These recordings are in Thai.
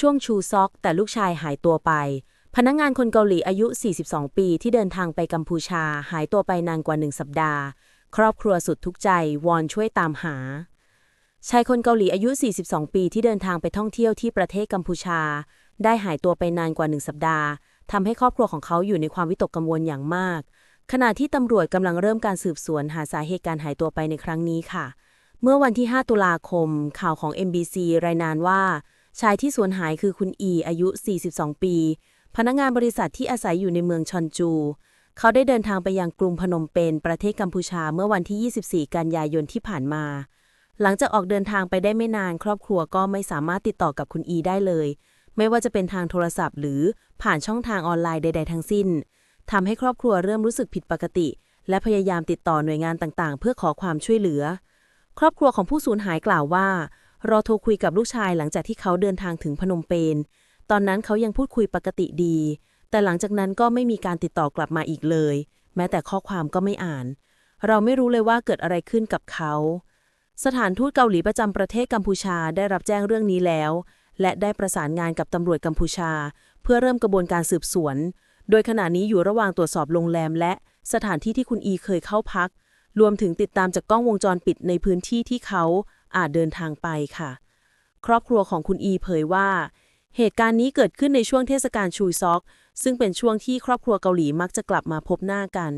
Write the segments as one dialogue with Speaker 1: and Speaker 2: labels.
Speaker 1: ช่วงชูซอก แต่ลูกชายหายตัวไป พนักงานคนเกาหลีอายุ 42 ปีที่เดินทางไปกัมพูชา หายตัวไปนานกว่าหนึ่งสัปดาห์ ครอบครัวสุดทุกข์ใจวอนช่วยตามหา ชายคนเกาหลีอายุ 42 ปีที่เดินทางไปท่องเที่ยวที่ประเทศกัมพูชา ได้หายตัวไปนานกว่าหนึ่งสัปดาห์ทำให้ครอบครัวของเขาอยู่ในความวิตกกังวลอย่างมาก ขณะที่ตำรวจกำลังเริ่มการสืบสวนหาสาเหตุการหายตัวไปในครั้งนี้ค่ะ เมื่อวันที่ 5 ตุลาคม ข่าวของ MBC รายงานว่า ชายที่สูญหายคือคุณอีอายุ 42 ปี พนักงานบริษัทที่อาศัยอยู่ในเมืองชอนจู เขาได้เดินทางไปยังกรุงพนมเปญประเทศกัมพูชาเมื่อวันที่ 24 กันยายนที่ผ่านมา หลังจากออกเดินทางไปได้ไม่นาน ครอบครัวก็ไม่สามารถติดต่อกับคุณอีได้เลย ไม่ว่าจะเป็นทางโทรศัพท์ หรือผ่านช่องทางออนไลน์ใด ๆ ทั้งสิ้นทำให้ครอบครัวเริ่มรู้สึกผิดปกติ และพยายามติดต่อหน่วยงานต่างๆ เพื่อขอความช่วยเหลือ ครอบครัวของผู้สูญหายกล่าวว่า รอโทรคุยกับลูกชายหลังจากที่เขาเดินทางถึงพนมเปญ ตอนนั้นเขายังพูดคุยปกติดี แต่หลังจากนั้นก็ไม่มีการติดต่อกลับมาอีกเลย แม้แต่ข้อความก็ไม่อ่าน เราไม่รู้เลยว่าเกิดอะไรขึ้นกับเขา สถานทูตเกาหลีประจำประเทศกัมพูชาได้รับแจ้งเรื่องนี้แล้ว และได้ประสานงานกับตำรวจกัมพูชา เพื่อเริ่มกระบวนการสืบสวน โดยขณะนี้อยู่ระหว่างตรวจสอบโรงแรมและสถานที่ที่คุณอีเคยเข้าพัก รวมถึงติดตามจากกล้องวงจรปิดในพื้นที่ที่เขา อาจเดินทางไปค่ะ ครอบครัวของคุณอีเผยว่า เหตุการณ์นี้เกิดขึ้นในช่วงเทศกาลชูซอก ซึ่งเป็นช่วงที่ครอบครัวเกาหลีมักจะกลับมาพบหน้ากัน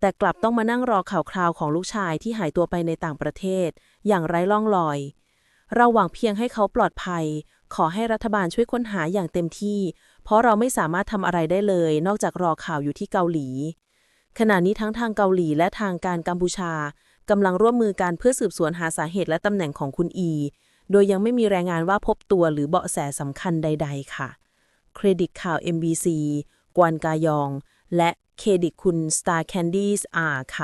Speaker 1: แต่กลับต้องมานั่งรอข่าวคราวของลูกชายที่หายตัวไปในต่างประเทศ อย่างไร้ร่องรอย เราหวังเพียงให้เขาปลอดภัย ขอให้รัฐบาลช่วยค้นหาอย่างเต็มที่ เพราะเราไม่สามารถทำอะไรได้เลย นอกจากรอข่าวอยู่ที่เกาหลีขณะนี้ทั้งทางเกาหลีและทางการกัมพูชา กำลังร่วมมือกันเพื่อสืบสวนหาสาเหตุและตำแหน่งของคุณอี โดยยังไม่มีรายงานว่าพบตัวหรือเบาะแสสำคัญใด ๆ ค่ะ เครดิตข่าว MBC กวนกายอง และเครดิตคุณ Star Candies R ค่ะ